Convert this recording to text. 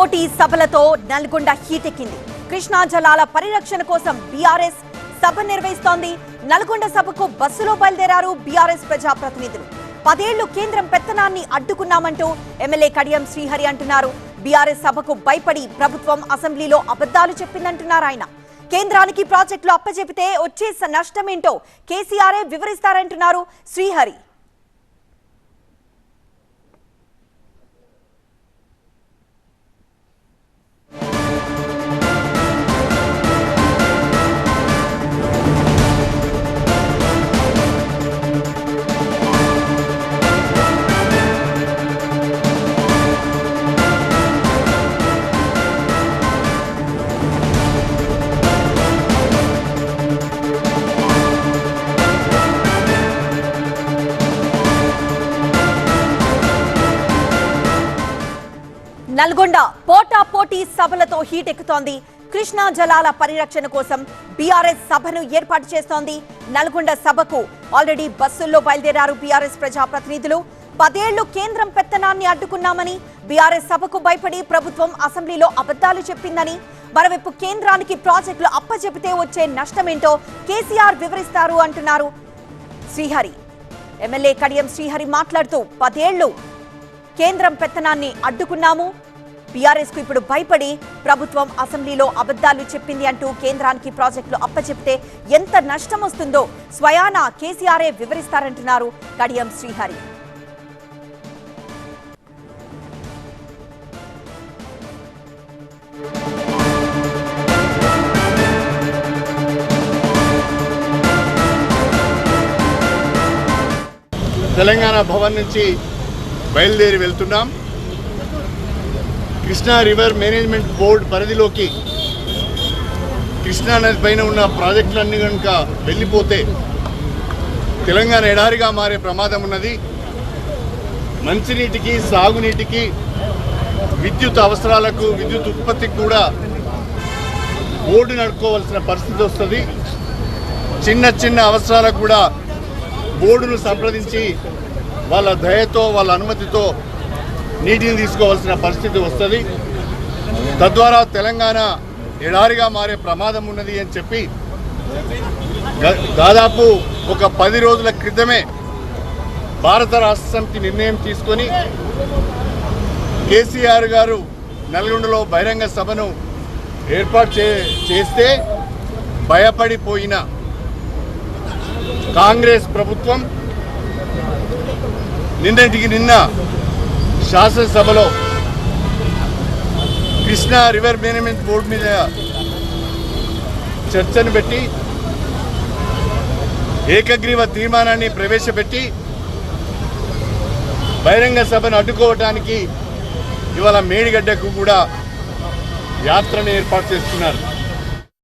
పోటీ సభలతో నల్గొండ హీటెక్కింది. కృష్ణా జలాల పరిరక్షణ కోసం బీఆర్ఎస్ సభ నిర్వహిస్తోంది. నల్గొండ సభకు బస్సులో బయలుదేరారు బీఆర్ఎస్ ప్రజాప్రతినిధులు. పదేళ్ళు కేంద్రం పెత్తనాన్ని అడ్డుకున్నామంటూ ఎమ్మెల్యే కడియం శ్రీహరి అంటున్నారు. బీఆర్ఎస్ సభకు భయపడి ప్రభుత్వం అసెంబ్లీలో అబద్ధాలు చెప్పిందంటున్నారు ఆయన. కేంద్రానికి ప్రాజెక్టులు అప్పచెపితే వచ్చే నష్టమేంటో కేసీఆర్ఏ వివరిస్తారంటున్నారు శ్రీహరి. నల్గొండ పోటా పోటీ సభలతో హీటెక్కుతోంది. కృష్ణా జలాల పరిరక్షణ కోసం బీఆర్ఎస్ సభను ఏర్పాటు చేస్తోంది. నల్గొండ సభకు ఆల్రెడీ బస్సుల్లో బయలుదేరారు బీఆర్ఎస్ ప్రజాప్రతినిధులు. పదేళ్ళు కేంద్రం పెత్తనాన్ని అడ్డుకున్నామని బీఆర్ఎస్ సభకు భయపడి ప్రభుత్వం అసెంబ్లీలో అబద్ధాలు చెప్పిందని మరోవైపు కేంద్రానికి ప్రాజెక్టులు అప్పచెపితే వచ్చే నష్టమేంటో కేసీఆర్ వివరిస్తారు అంటున్నారు శ్రీహరి. ఎమ్మెల్యే కడియం శ్రీహరి మాట్లాడుతూ పదేళ్ళు కేంద్రం పెత్తనాన్ని అడ్డుకున్నాము. బీఆర్ఎస్కు ఇప్పుడు భయపడి ప్రభుత్వం అసెంబ్లీలో అబద్ధాలు చెప్పింది అంటూ కేంద్రానికి ప్రాజెక్టులు అప్పచెప్తే ఎంత నష్టం వస్తుందో స్వయానా కేసీఆర్ఏ వివరిస్తారంటున్నారు కడియం శ్రీహరి. తెలంగాణ భవన్ నుంచి బయలుదేరి వెళ్తున్నాం. కృష్ణా రివర్ మేనేజ్మెంట్ బోర్డు పరిధిలోకి కృష్ణా నది పైన ఉన్న ప్రాజెక్టులన్నీ కనుక వెళ్ళిపోతే తెలంగాణ ఎడారిగా మారే ప్రమాదం ఉన్నది. మంచినీటికి సాగునీటికి విద్యుత్ అవసరాలకు విద్యుత్ ఉత్పత్తికి కూడా బోర్డు నడుపుకోవాల్సిన పరిస్థితి వస్తుంది. చిన్న చిన్న అవసరాలకు కూడా బోర్డును సంప్రదించి వాళ్ళ దయతో వాళ్ళ అనుమతితో నీటిని తీసుకోవాల్సిన పరిస్థితి వస్తుంది. తద్వారా తెలంగాణ ఎడారిగా మారే ప్రమాదం ఉన్నది అని చెప్పి దాదాపు ఒక పది రోజుల క్రితమే భారత రాష్ట్ర సమితి నిర్ణయం తీసుకొని కేసీఆర్ గారు నల్గొండలో బహిరంగ సభను ఏర్పాటు చే చేస్తే భయపడిపోయిన కాంగ్రెస్ ప్రభుత్వం నిన్నటికి నిన్న శాసనసభలో కృష్ణా రివర్ మేనేజ్మెంట్ బోర్డు మీద చర్చను పెట్టి ఏకగ్రీవ తీర్మానాన్ని ప్రవేశపెట్టి బహిరంగ సభను అడ్డుకోవటానికి ఇవాళ మేడిగడ్డకు కూడా యాత్రను ఏర్పాటు చేస్తున్నారు.